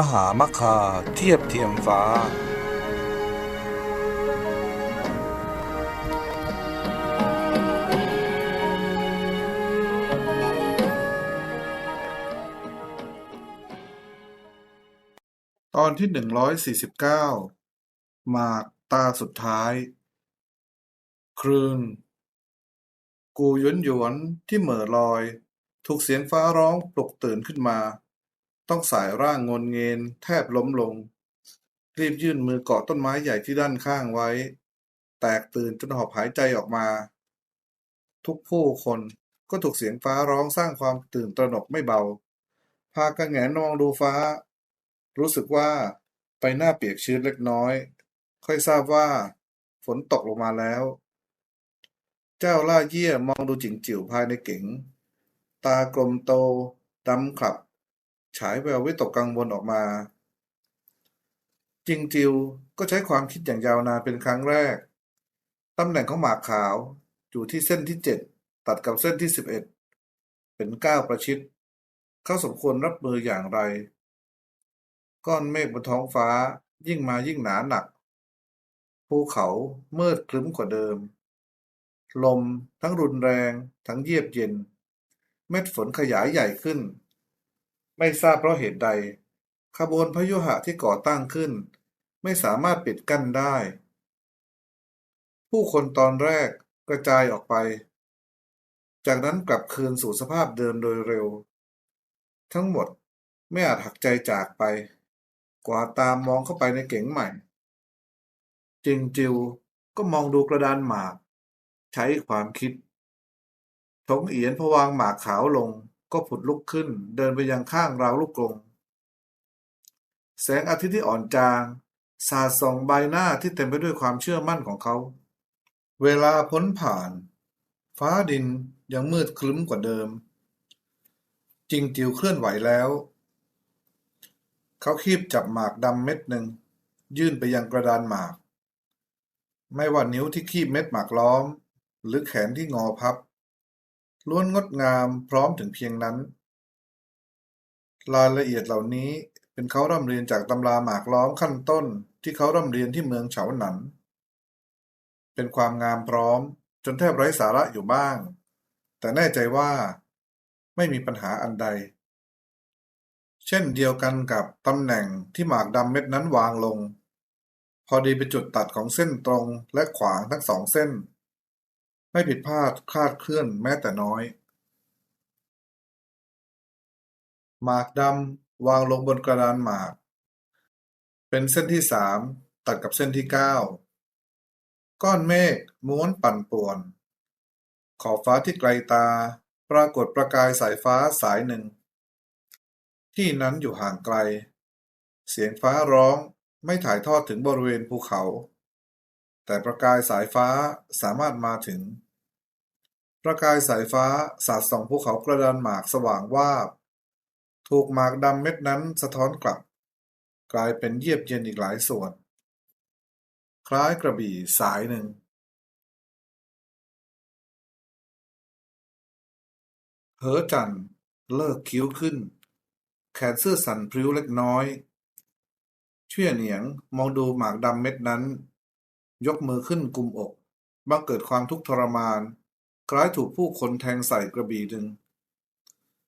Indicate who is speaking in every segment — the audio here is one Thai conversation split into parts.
Speaker 1: มหามคาเทียบเทียมฟ้า ตอนที่หนึ่งร้อยสี่สิบเก้าหมากตาสุดท้าย ครืน กูยวนหยวนที่เหม่อลอย ถูกเสียงฟ้าร้องปลุกตื่นขึ้นมา ต้องสายร่างงนเงินแทบล้มลง รีบยื่นมือเกาะต้นไม้ใหญ่ที่ด้านข้างไว้ แตกตื่นจนหอบหายใจออกมา ทุกผู้คนก็ถูกเสียงฟ้าร้องสร้างความตื่นตระหนกไม่เบา พากันแหงนมองดูฟ้า รู้สึกว่าใบหน้าเปียกชื้นเล็กน้อย ค่อยทราบว่า ฝนตกลงมาแล้ว เจ้าล่าเยี่ยมองดูจิงจิ๋วภายในเก๋ง ตากลมโตดำขลับ ฉายแวววิตกกังวลออกมา จิงจิวก็ใช้ความคิดอย่างยาวนานเป็นครั้งแรก ตำแหน่งของหมากขาวอยู่ที่เส้นที่เจ็ดตัดกับเส้นที่สิบเอ็ดเป็นก้าวประชิด เขาสมควรรับมืออย่างไร ก้อนเมฆบนท้องฟ้ายิ่งมายิ่งหนาหนัก ภูเขาเมืดครึ้มกว่าเดิม ลมทั้งรุนแรงทั้งเยียบเย็น เม็ดฝนขยายใหญ่ขึ้น ไม่ทราบเพราะเหตุใด ขบวนพยุหะที่ก่อตั้งขึ้น ไม่สามารถปิดกั้นได้ ผู้คนตอนแรกกระจายออกไป จากนั้นกลับคืนสู่สภาพเดิมโดยเร็ว ทั้งหมดไม่อาจหักใจจากไป กว่าตามมองเข้าไปในเก๋งใหม่ จิงจิวก็มองดูกระดานหมาก ใช้ความคิดถงเอียนพวางหมากขาวลง ก็ผุดลุกขึ้นเดินไปยังข้างราวลูกกรงแสงอาทิตย์ที่อ่อนจาง สาดส่องใบหน้าที่เต็มไปด้วยความเชื่อมั่นของเขา เวลาพ้นผ่าน ฟ้าดินยังมืดครึ้มกว่าเดิมจิงจิวเคลื่อนไหวแล้ว เขาคีบจับหมากดำเม็ดหนึ่ง ยื่นไปยังกระดานหมาก ไม่ว่านิ้วที่คีบเม็ดหมากล้อม หรือแขนที่งอพับ ล้วนงดงามพร้อมถึงเพียงนั้น รายละเอียดเหล่านี้เป็นเขาร่ำเรียนจากตำราหมากล้อมขั้นต้นที่เขาร่ำเรียนที่เมืองเฉาหนัน เป็นความงามพร้อมจนแทบไร้สาระอยู่บ้าง แต่แน่ใจว่าไม่มีปัญหาอันใด เช่นเดียวกันกับตำแหน่งที่หมากดำเม็ดนั้นวางลง พอดีเป็นจุดตัดของเส้นตรงและขวางทั้งสองเส้น ไม่ผิดพลาดคลาดเคลื่อนแม้แต่น้อย หมากดำวางลงบนกระดานหมาก เป็นเส้นที่สามตัดกับเส้นที่เก้าก้อนเมฆม้วนปั่นป่วน ขอบฟ้าที่ไกลตา ปรากฏประกายสายฟ้าสายหนึ่ง ที่นั้นอยู่ห่างไกล เสียงฟ้าร้องไม่ถ่ายทอดถึงบริเวณภูเขา แต่ประกายสายฟ้าสามารถมาถึง ประกายสายฟ้าสาดส่องภูเขากระดานหมากสว่างวาบ ถูกหมากดำเม็ดนั้นสะท้อนกลับ กลายเป็นเยียบเย็นอีกหลายส่วน คล้ายกระบี่สายหนึ่ง เหอจันทร์เลิกคิ้วขึ้น แขนเสื้อสั่นพริ้วเล็กน้อย เชี่ยเหนียงมองดูหมากดำเม็ดนั้น ยกมือขึ้นกุมอกบังเกิดความทุกข์ทรมาน คล้ายถูกผู้คนแทงใส่กระบี่ดึง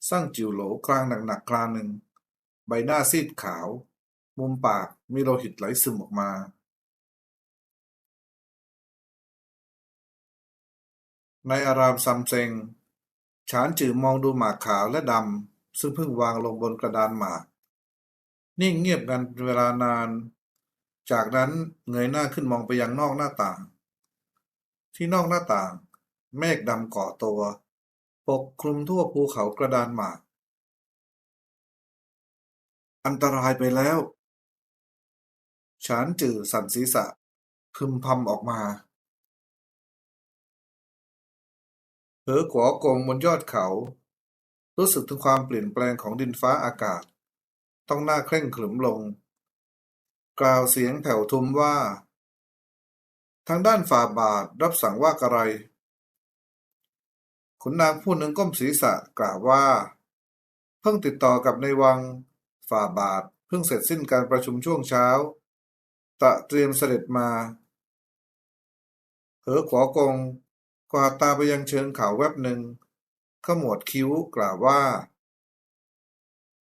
Speaker 1: สร้างจิ๋วโหลกลางหนักๆกลางหนึ่ง ใบหน้าซีดขาว มุมปากมีโลหิตไหลซึมออกมาในอารามซัมเซง ฉานจื่อมองดูหมากขาวและดำ ซึ่งเพิ่งวางลงบนกระดานหมาก นิ่งเงียบกันเป็นเวลานาน จากนั้นเงยหน้าขึ้นมองไปยังนอกหน้าต่าง ที่นอกหน้าต่าง เมฆดำก่อตัว ปกคลุมทั่วภูเขากระดานหมาก อันตรายไปแล้ว ฉานจือสั่นศีรษะ พึมพำออกมาเหอกัวกงบนยอดเขา รู้สึกถึงความเปลี่ยนแปลงของดินฟ้าอากาศ ต้องหน้าเคร่งขรึมลง กล่าวเสียงแผ่วทุมว่า ทางด้านฝ่าบาทรับสั่งว่ากระไร ขุนนางผู้หนึ่งก้มศีรษะกล่าวว่า เพิ่งติดต่อกับในวัง ฝ่าบาทเพิ่งเสร็จสิ้นการประชุมช่วงเช้า ตะเตรียมเสด็จมาเหอขอกงกวาดตาไปยังเชิงเขาแวบหนึ่งขมวดคิ้วกล่าวว่า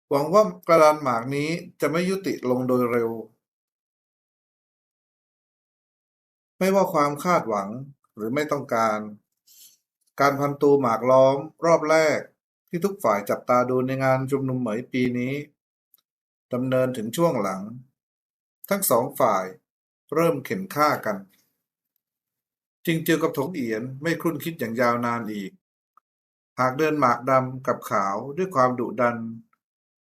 Speaker 1: หวังว่ากระดานหมากนี้จะไม่ยุติลงโดยเร็ว ไม่ว่าความคาดหวังหรือไม่ต้องการ การพันตูหมากล้อมรอบแรกที่ทุกฝ่ายจับตาดูในงานชุมนุมเหมยปีนี้ดำเนินถึงช่วงหลัง ทั้งสองฝ่ายเริ่มเข็นฆ่ากัน จริงเจอกับถงเอียนไม่ครุ่นคิดอย่างยาวนานอีก หากเดินหมากดำกับขาวด้วยความดุดัน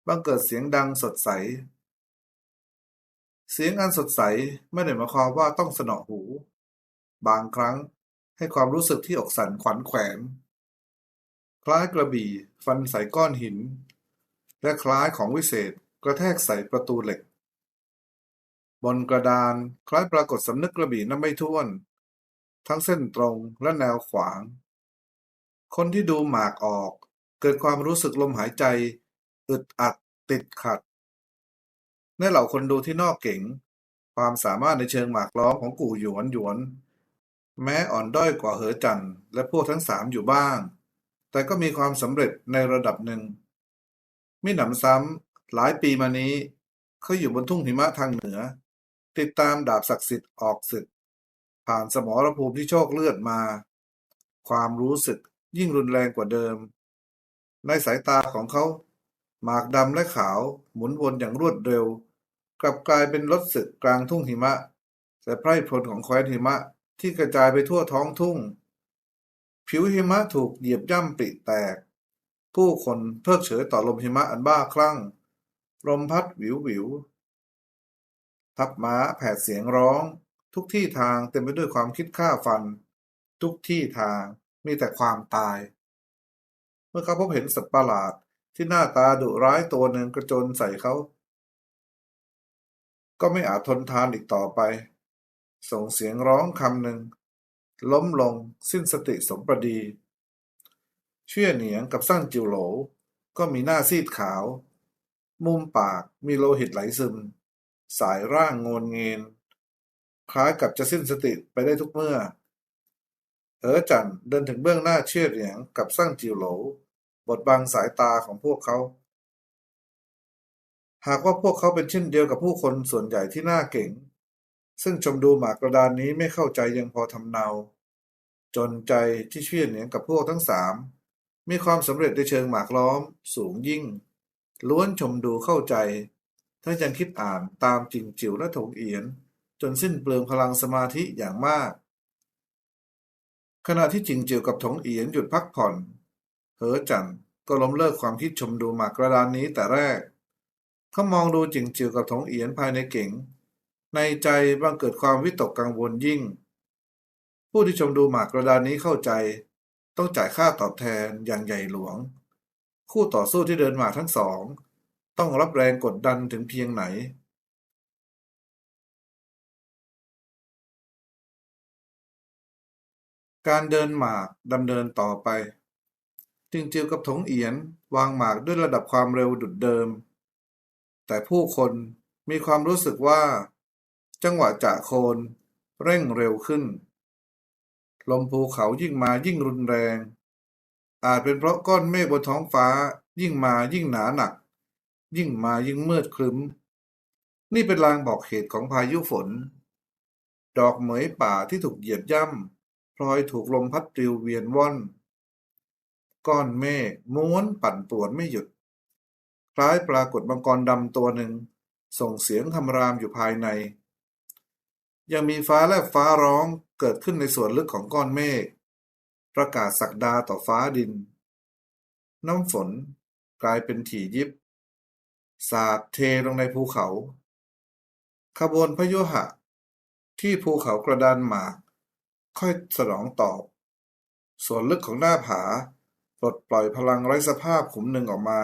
Speaker 1: บังเกิดเสียงดังสดใส เสียงอันสดใสไม่ได้หมายความว่าต้องสนอหู บางครั้ง ให้ความรู้สึกที่อกสั่นขวัญแขวนคล้ายกระบี่ฟันใส่ก้อนหิน และคล้ายของวิเศษกระแทกใส่ประตูเหล็ก บนกระดานคล้ายปรากฏสำนึกกระบี่น้ำไม่ท้วน ทั้งเส้นตรงและแนวขวาง คนที่ดูหมากออก เกิดความรู้สึกลมหายใจ อึดอัดติดขัดในเหล่าคนดูที่นอกเก่ง ความสามารถในเชิงหมากล้อมของกู่หยวนหยวน แม้อ่อนด้อยกว่าเหอจันและพวกทั้งสามอยู่บ้าง แต่ก็มีความสำเร็จในระดับหนึ่ง มิหนำซ้ำหลายปีมานี้เขาอยู่บนทุ่งหิมะทางเหนือ ติดตามดาบศักดิ์สิทธิ์ออกศึก ผ่านสมรภูมิที่โชคเลือดมา ความรู้สึกยิ่งรุนแรงกว่าเดิม ในสายตาของเขา หมากดำและขาวหมุนวนอย่างรวดเร็ว กลับกลายเป็นรถศึกกลางทุ่งหิมะ แต่ไพร่พลของแคว้นหิมะ ที่กระจายไปทั่วท้องทุ่ง ผิวหิมะถูกเหยียบย่ำปริแตก ผู้คนเพิกเฉยต่อลมหิมะอันบ้าคลั่ง ลมพัดวิววิวทับม้าแผดเสียงร้อง ทุกที่ทางเต็มไปด้วยความคิดฆ่าฟัน ทุกที่ทางมีแต่ความตาย เมื่อเขาพบเห็นสัตว์ประหลาดที่หน้าตาดุร้ายตัวหนึ่งกระโจนใส่เขา ก็ไม่อาจทนทานอีกต่อไป ส่งเสียงร้องคำหนึ่ง ล้มลงสิ้นสติสมประดี เชื่อเหนียงกับสั้นจิวโหล ก็มีหน้าซีดขาว มุมปากมีโลหิตไหลซึม สายร่างโงนเงินคล้ายกับจะสิ้นสติไปได้ทุกเมื่อเอ๋อจันเดินถึงเบื้องหน้าเชื่อเหนียงกับสั้นจิวโหลบดบังสายตาของพวกเขาหากว่าพวกเขาเป็นเช่นเดียวกับผู้คนส่วนใหญ่ที่หน้าเก่ง ซึ่งชมดูหมากกระดานนี้ไม่เข้าใจยังพอทำเนา จนใจที่เชื่อเหนียงกับพวกทั้งสามมีความสำเร็จในเชิงหมากล้อม สูงยิ่ง ล้วนชมดูเข้าใจทั้งยังคิดอ่านตามจิงจิ๋วและถงเอียน จนสิ้นเปลืองพลังสมาธิอย่างมาก ขณะที่จิงจิ๋วกับถงเอียนหยุดพักผ่อนเหอจันก็ล้มเลิกความคิดชมดูหมากกระดานนี้แต่แรกเขามองดูจิงจิ๋วกับถงเอียนภายในเก๋ง ในใจบังเกิดความวิตกกังวลยิ่ง ผู้ที่ชมดูหมากกระดานนี้เข้าใจ ต้องจ่ายค่าตอบแทนอย่างใหญ่หลวง คู่ต่อสู้ที่เดินหมากทั้งสอง ต้องรับแรงกดดันถึงเพียงไหนการเดินหมากดำเนินต่อไปจิงเจิวกับถงเอียนวางหมากด้วยระดับความเร็วดุดเดิม แต่ผู้คนมีความรู้สึกว่า จังหวะจะโคน เร่งเร็วขึ้น ลมภูเขายิ่งมายิ่งรุนแรง อาจเป็นเพราะก้อนเมฆบนท้องฟ้ายิ่งมายิ่งหนาหนัก ยิ่งมายิ่งมืดครึ้ม นี่เป็นลางบอกเหตุของพายุฝน ดอกเหมยป่าที่ถูกเหยียบย่ำพลอยถูกลมพัดปลิวเวียนว่อน ก้อนเมฆม้วนปั่นป่วนไม่หยุด คล้ายปรากฏมังกรดำตัวหนึ่ง ส่งเสียงคำรามอยู่ภายใน ยังมีฟ้าและฟ้าร้องเกิดขึ้นในส่วนลึกของก้อนเมฆ ประกาศสักดาต่อฟ้าดิน น้ำฝนกลายเป็นถี่ยิบ สาดเทลงในภูเขา ขบวนพยุหะ ที่ภูเขากระดานหมาก ค่อยสนองตอบ ส่วนลึกของหน้าผาปลดปล่อยพลังไร้สภาพขุมหนึ่งออกมา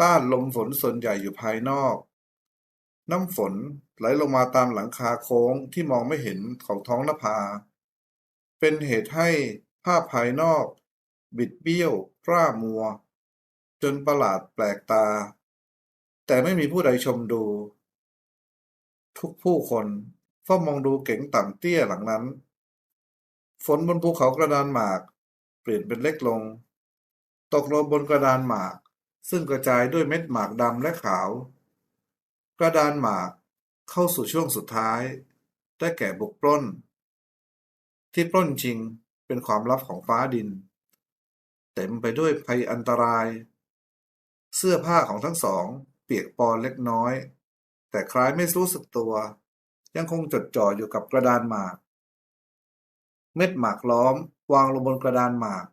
Speaker 1: ต้านลมฝนส่วนใหญ่อยู่ภายนอก น้ำฝนไหลลงมาตามหลังคาโค้งที่มองไม่เห็นของท้องนภา เป็นเหตุให้ภาพภายนอก บิดเบี้ยวร่ามัว จนประหลาดแปลกตา แต่ไม่มีผู้ใดชมดู ทุกผู้คนเฝ้ามองดูเก๋งต่ำเตี้ยหลังนั้น ฝนบนภูเขากระดานหมาก เปลี่ยนเป็นเล็กลง ตกลงบนกระดานหมาก ซึ่งกระจายด้วยเม็ดหมากดำและขาว กระดานหมากเข้าสู่ช่วงสุดท้าย ได้แก่บุกปล้น ที่ปล้นชิงเป็นความลับของฟ้าดิน เต็มไปด้วยภัยอันตราย เสื้อผ้าของทั้งสอง เปียกปอนเล็กน้อย แต่คล้ายไม่รู้สึกตัว ยังคงจดจ่ออยู่กับกระดานหมาก เม็ดหมากล้อมวางลงบนกระดานหมาก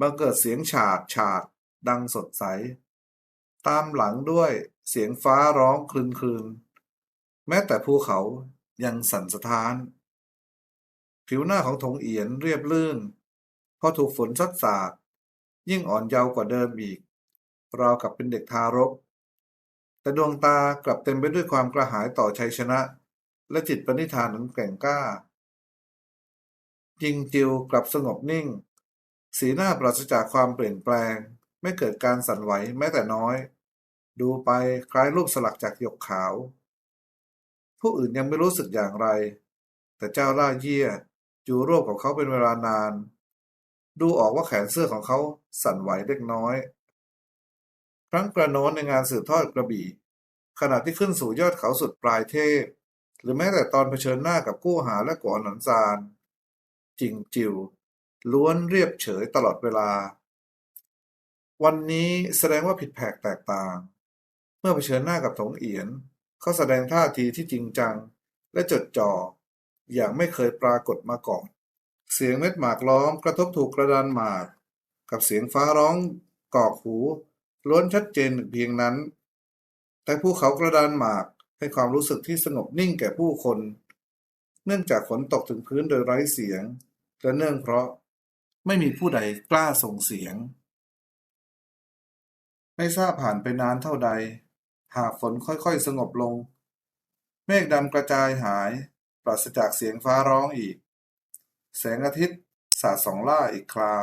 Speaker 1: บังเกิดเสียงฉาดฉาดดังสดใส ตามหลังด้วย เสียงฟ้าร้องคลืนคลืน แม้แต่ภูเขายังสั่นสะท้าน ผิวหน้าของถงเอียนเรียบลื่น พอถูกฝนซัดสาด ยิ่งอ่อนเยาว์กว่าเดิมอีก ราวกับเป็นเด็กทารก แต่ดวงตากลับเต็มไปด้วยความกระหายต่อชัยชนะ และจิตปณิธานอันแกร่งกล้า ยิงจิวกลับสงบนิ่ง สีหน้าปราศจากความเปลี่ยนแปลง ไม่เกิดการสั่นไหวแม้แต่น้อย ดูไปคล้ายรูปสลักจากหยกขาว ผู้อื่นยังไม่รู้สึกอย่างไร แต่เจ้าล่าเยี่ยอยู่ร่วมกับเขาเป็นเวลานาน ดูออกว่าแขนเสื้อของเขาสั่นไหวเล็กน้อย ครั้งกระโน้นในงานสืบทอดกระบี่ ขณะที่ขึ้นสู่ยอดเขาสุดปลายเทพ หรือแม้แต่ตอนเผชิญหน้ากับกู้หาและก่อนหนันซานจิงจิวล้วนเรียบเฉยตลอดเวลา วันนี้แสดงว่าผิดแผกแตกต่าง เมื่อเผชิญหน้ากับถงเอียน เขาแสดงท่าทีที่จริงจัง และจดจ่อ อย่างไม่เคยปรากฏมาก่อน เสียงเม็ดหมากล้อมกระทบถูกกระดานหมาก กับเสียงฟ้าร้องกอกหูล้วนชัดเจนเพียงนั้น แต่ภูเขากระดานหมากให้ความรู้สึกที่สงบนิ่งแก่ผู้คน เนื่องจากฝนตกถึงพื้นโดยไร้เสียง และเนื่องเพราะไม่มีผู้ใดกล้าส่งเสียง ไม่ทราบผ่านไปนานเท่าใด หากฝนค่อยๆ สงบลง เมฆดำกระจายหาย ปราศจากเสียงฟ้าร้องอีก แสงอาทิตย์สาดส่องล่าอีกครา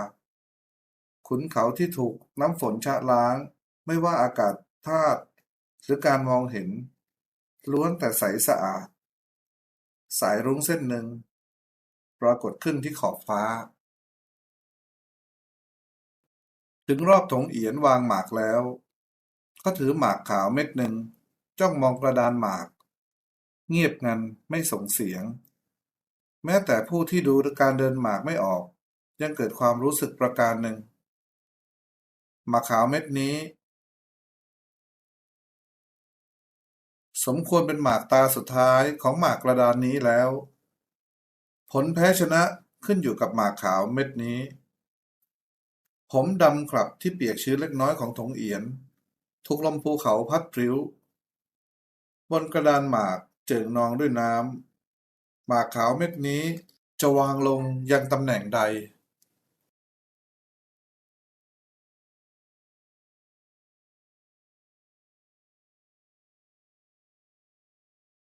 Speaker 1: ขุนเขาที่ถูกน้ำฝนชะล้าง ไม่ว่าอากาศธาตุหรือการมองเห็น ล้วนแต่ใสสะอาด สายรุ้งเส้นหนึ่ง ปรากฏขึ้นที่ขอบฟ้า ถึงรอบถงเอียนวางหมากแล้ว เขาถือหมากขาวเม็ดหนึ่ง จ้องมองกระดานหมาก เงียบงันไม่ส่งเสียง แม้แต่ผู้ที่ดูการเดินหมากไม่ออก ยังเกิดความรู้สึกประการหนึ่ง หมากขาวเม็ดนี้ สมควรเป็นหมากตาสุดท้ายของหมากกระดานนี้แล้ว ผลแพ้ชนะขึ้นอยู่กับหมากขาวเม็ดนี้ ผมดำคลับที่เปียกชื้นเล็กน้อยของถงเอียน ถูกลมภูเขาพัดพริ้ว บนกระดานหมากเจิ่งนองด้วยน้ำหมากขาวเม็ดนี้จะวางลงยังตำแหน่งใด